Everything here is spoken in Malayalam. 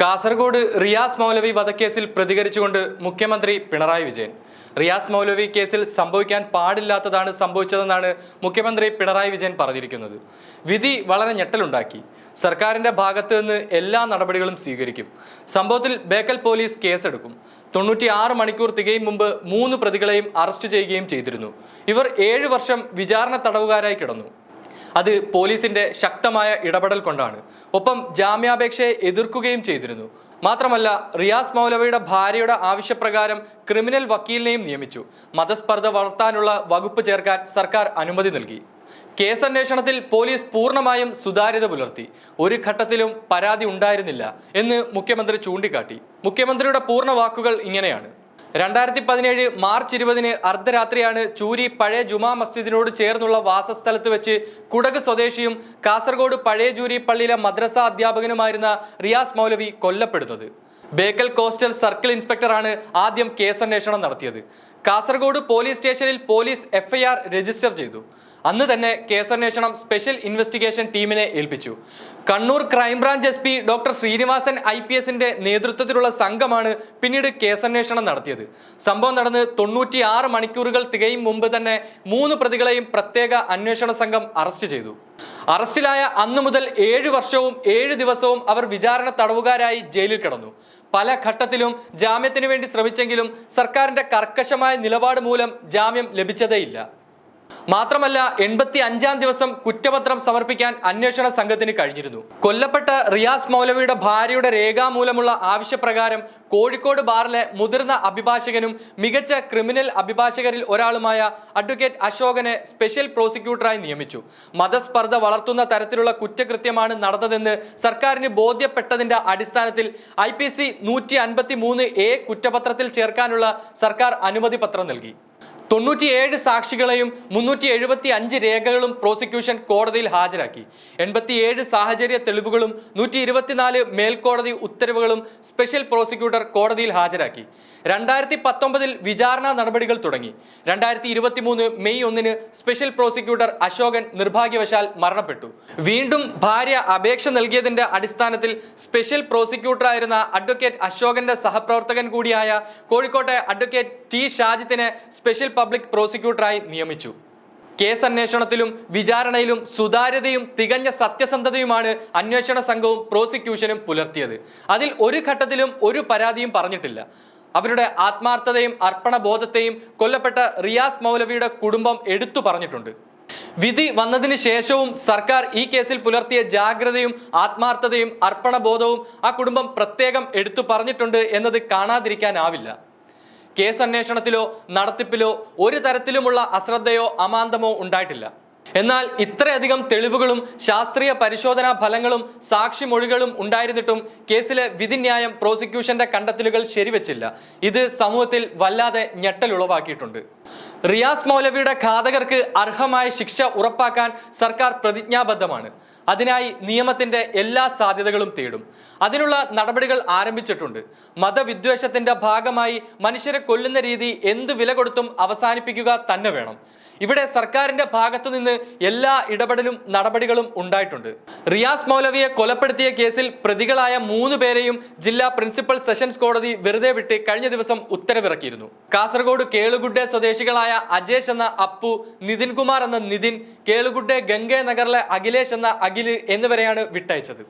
കാസർഗോഡ് റിയാസ് മൗലവി വധക്കേസിൽ പ്രതികരിച്ചുകൊണ്ട് മുഖ്യമന്ത്രി പിണറായി വിജയൻ. റിയാസ് മൗലവി കേസിൽ സംഭവിക്കാൻ പാടില്ലാത്തതാണ് സംഭവിച്ചതെന്നാണ് മുഖ്യമന്ത്രി പിണറായി വിജയൻ പറഞ്ഞിരിക്കുന്നത്. വിധി വളരെ ഞെട്ടലുണ്ടാക്കി. സർക്കാരിന്റെ ഭാഗത്ത് നിന്ന് എല്ലാ നടപടികളും സ്വീകരിക്കും. സംഭവത്തിൽ ബേക്കൽ പോലീസ് കേസെടുക്കും. തൊണ്ണൂറ്റി ആറ് മണിക്കൂർ തികയും മുമ്പ് മൂന്ന് പ്രതികളെയും അറസ്റ്റ് ചെയ്യുകയും ചെയ്തിരുന്നു. ഇവർ ഏഴ് വർഷം വിചാരണ തടവുകാരായി കിടന്നു. അത് പോലീസിന്റെ ശക്തമായ ഇടപെടൽ കൊണ്ടാണ്. ഒപ്പം ജാമ്യാപേക്ഷയെ എതിർക്കുകയും ചെയ്തിരുന്നു. മാത്രമല്ല റിയാസ് മൗലവയുടെ ഭാര്യയുടെ ആവശ്യപ്രകാരം ക്രിമിനൽ വക്കീലിനെയും നിയമിച്ചു. മതസ്പർദ്ധ വളർത്താനുള്ള വകുപ്പ് ചേർക്കാൻ സർക്കാർ അനുമതി നൽകി. കേസന്വേഷണത്തിൽ പോലീസ് പൂർണമായും സുതാര്യത പുലർത്തി. ഒരു ഘട്ടത്തിലും പരാതി ഉണ്ടായിരുന്നില്ല എന്ന് മുഖ്യമന്ത്രി ചൂണ്ടിക്കാട്ടി. മുഖ്യമന്ത്രിയുടെ പൂർണ വാക്കുകൾ ഇങ്ങനെയാണ്. രണ്ടായിരത്തി പതിനേഴ് മാർച്ച് ഇരുപതിന് അർദ്ധരാത്രിയാണ് ചൂരി പഴയ ജുമാ മസ്ജിദിനോട് ചേർന്നുള്ള വാസസ്ഥലത്ത് വെച്ച് കുടക് സ്വദേശിയും കാസർഗോഡ് പഴയ ജൂരി പള്ളിയിലെ മദ്രസ അധ്യാപകനുമായിരുന്ന റിയാസ് മൗലവി കൊല്ലപ്പെടുന്നത്. ബേക്കൽ കോസ്റ്റൽ സർക്കിൾ ഇൻസ്പെക്ടറാണ് ആദ്യം കേസന്വേഷണം നടത്തിയത്. കാസർഗോഡ് പോലീസ് സ്റ്റേഷനിൽ പോലീസ് എഫ്ഐആർ രജിസ്റ്റർ ചെയ്തു. അന്ന് തന്നെ കേസന്വേഷണം സ്പെഷ്യൽ ഇൻവെസ്റ്റിഗേഷൻ ടീമിനെ ഏൽപ്പിച്ചു. Kannur crime branch S P doctor Srinivasan I P എസിന്റെ നേതൃത്വത്തിലുള്ള സംഘമാണ് പിന്നീട് കേസന്വേഷണം നടത്തിയത്. സംഭവം നടന്ന് തൊണ്ണൂറ്റി ആറ് മണിക്കൂറുകൾ തികയും മുമ്പ് തന്നെ മൂന്ന് പ്രതികളെയും പ്രത്യേക അന്വേഷണ സംഘം അറസ്റ്റ് ചെയ്തു. അറസ്റ്റിലായ അന്നു മുതൽ ഏഴ് വർഷവും ഏഴ് ദിവസവും അവർ വിചാരണ തടവുകാരായി ജയിലിൽ കിടന്നു. പല ഘട്ടത്തിലും ജാമ്യത്തിനു വേണ്ടി ശ്രമിച്ചെങ്കിലും സർക്കാരിന്റെ കർക്കശമായ നിലപാട് മൂലം ജാമ്യം ലഭിച്ചതേയില്ല. മാത്രമല്ല എൺപത്തി അഞ്ചാം ദിവസം കുറ്റപത്രം സമർപ്പിക്കാൻ അന്വേഷണ സംഘത്തിന് കഴിഞ്ഞിരുന്നു. കൊല്ലപ്പെട്ട റിയാസ് മൗലവിയുടെ ഭാര്യയുടെ രേഖാമൂലമുള്ള ആവശ്യപ്രകാരം കോഴിക്കോട് ബാറിലെ മുതിർന്ന അഭിഭാഷകനും മികച്ച ക്രിമിനൽ അഭിഭാഷകരിൽ ഒരാളുമായ അഡ്വക്കേറ്റ് അശോകനെ സ്പെഷ്യൽ പ്രോസിക്യൂട്ടറായി നിയമിച്ചു. മതസ്പർദ്ധ വളർത്തുന്ന തരത്തിലുള്ള കുറ്റകൃത്യമാണ് നടന്നതെന്ന് സർക്കാരിന് ബോധ്യപ്പെട്ടതിന്റെ അടിസ്ഥാനത്തിൽ ഐ പി സി നൂറ്റി അൻപത്തി മൂന്ന് എ കുറ്റപത്രത്തിൽ ചേർക്കാനുള്ള സർക്കാർ അനുമതി പത്രം നൽകി. തൊണ്ണൂറ്റിയേഴ് സാക്ഷികളെയും മുന്നൂറ്റി എഴുപത്തി അഞ്ച് രേഖകളും പ്രോസിക്യൂഷൻ കോടതിയിൽ ഹാജരാക്കി. എൺപത്തിയേഴ് സാഹചര്യ തെളിവുകളും നൂറ്റി ഇരുപത്തിനാല് മേൽക്കോടതി ഉത്തരവുകളും സ്പെഷ്യൽ പ്രോസിക്യൂട്ടർ കോടതിയിൽ ഹാജരാക്കി. രണ്ടായിരത്തി പത്തൊമ്പതിൽ വിചാരണ നടപടികൾ തുടങ്ങി. രണ്ടായിരത്തി ഇരുപത്തി മൂന്ന് മെയ് ഒന്നിന് സ്പെഷ്യൽ പ്രോസിക്യൂട്ടർ അശോകൻ നിർഭാഗ്യവശാൽ മരണപ്പെട്ടു. വീണ്ടും ഭാര്യ അപേക്ഷ നൽകിയതിന്റെ അടിസ്ഥാനത്തിൽ സ്പെഷ്യൽ പ്രോസിക്യൂട്ടറായിരുന്ന അഡ്വക്കേറ്റ് അശോകന്റെ സഹപ്രവർത്തകൻ കൂടിയായ കോഴിക്കോട്ടെ അഡ്വക്കേറ്റ് ടി ഷാജിത്തിനെ സ്പെഷ്യൽ പബ്ലിക് പ്രോസിക്യൂട്ടറായി നിയമിച്ചു. കേസ് അന്വേഷണത്തിലും വിചാരണയിലും സുതാര്യതയും തികഞ്ഞ സത്യസന്ധതയുമാണ് അന്വേഷണ സംഘവും പ്രോസിക്യൂഷനും പുലർത്തിയത്. അതിൽ ഒരു ഘട്ടത്തിലും ഒരു പരാതിയും പറഞ്ഞിട്ടില്ല. അവരുടെ ആത്മാർത്ഥതയും അർപ്പണബോധത്തെയും കൊല്ലപ്പെട്ട റിയാസ് മൗലവിയുടെ കുടുംബം എടുത്തു പറഞ്ഞിട്ടുണ്ട്. വിധി വന്നതിന് ശേഷവും സർക്കാർ ഈ കേസിൽ പുലർത്തിയ ജാഗ്രതയും ആത്മാർത്ഥതയും അർപ്പണബോധവും ആ കുടുംബം പ്രത്യേകം എടുത്തു പറഞ്ഞിട്ടുണ്ട് എന്നത് കാണാതിരിക്കാനാവില്ല. കേസ് അന്വേഷണത്തിലോ നടത്തിപ്പിലോ ഒരു തരത്തിലുമുള്ള അശ്രദ്ധയോ അമാന്തമോ ഉണ്ടായിട്ടില്ല. എന്നാൽ ഇത്രയധികം തെളിവുകളും ശാസ്ത്രീയ പരിശോധനാ ഫലങ്ങളും സാക്ഷിമൊഴികളും ഉണ്ടായിരുന്നിട്ടും കേസിലെ വിധിന്യായം പ്രോസിക്യൂഷന്റെ കണ്ടെത്തലുകൾ ശരിവെച്ചില്ല. ഇത് സമൂഹത്തിൽ വല്ലാതെ ഞെട്ടലുളവാക്കിയിട്ടുണ്ട്. റിയാസ് മൗലവിയുടെ ഘാതകർക്ക് അർഹമായ ശിക്ഷ ഉറപ്പാക്കാൻ സർക്കാർ പ്രതിജ്ഞാബദ്ധമാണ്. അതിനായി നിയമത്തിന്റെ എല്ലാ സാധ്യതകളും തേടും. അതിനുള്ള നടപടികൾ ആരംഭിച്ചിട്ടുണ്ട്. മതവിദ്വേഷത്തിന്റെ ഭാഗമായി മനുഷ്യരെ കൊല്ലുന്ന രീതി എന്ത് വില കൊടുത്തും അവസാനിപ്പിക്കുക തന്നെ വേണം. ഇവിടെ സർക്കാരിന്റെ ഭാഗത്തു നിന്ന് എല്ലാ ഇടപെടലും നടപടികളും ഉണ്ടായിട്ടുണ്ട്. റിയാസ് മൗലവിയെ കൊലപ്പെടുത്തിയ കേസിൽ പ്രതികളായ മൂന്ന് പേരെയും ജില്ലാ പ്രിൻസിപ്പൽ സെഷൻസ് കോടതി വെറുതെ വിട്ട് കഴിഞ്ഞ ദിവസം ഉത്തരവിറക്കിയിരുന്നു. കാസർഗോഡ് കേളുഗുഡെ സ്വദേശികളായ അജേഷ് എന്ന അപ്പു നിതിൻ കുമാർ എന്ന നിതിൻ കേളുഗുഡെ ഗംഗേ നഗറിലെ അഖിലേഷ് എന്ന അഖിൽ എന്നിവരെയാണ് വിട്ടയച്ചത്.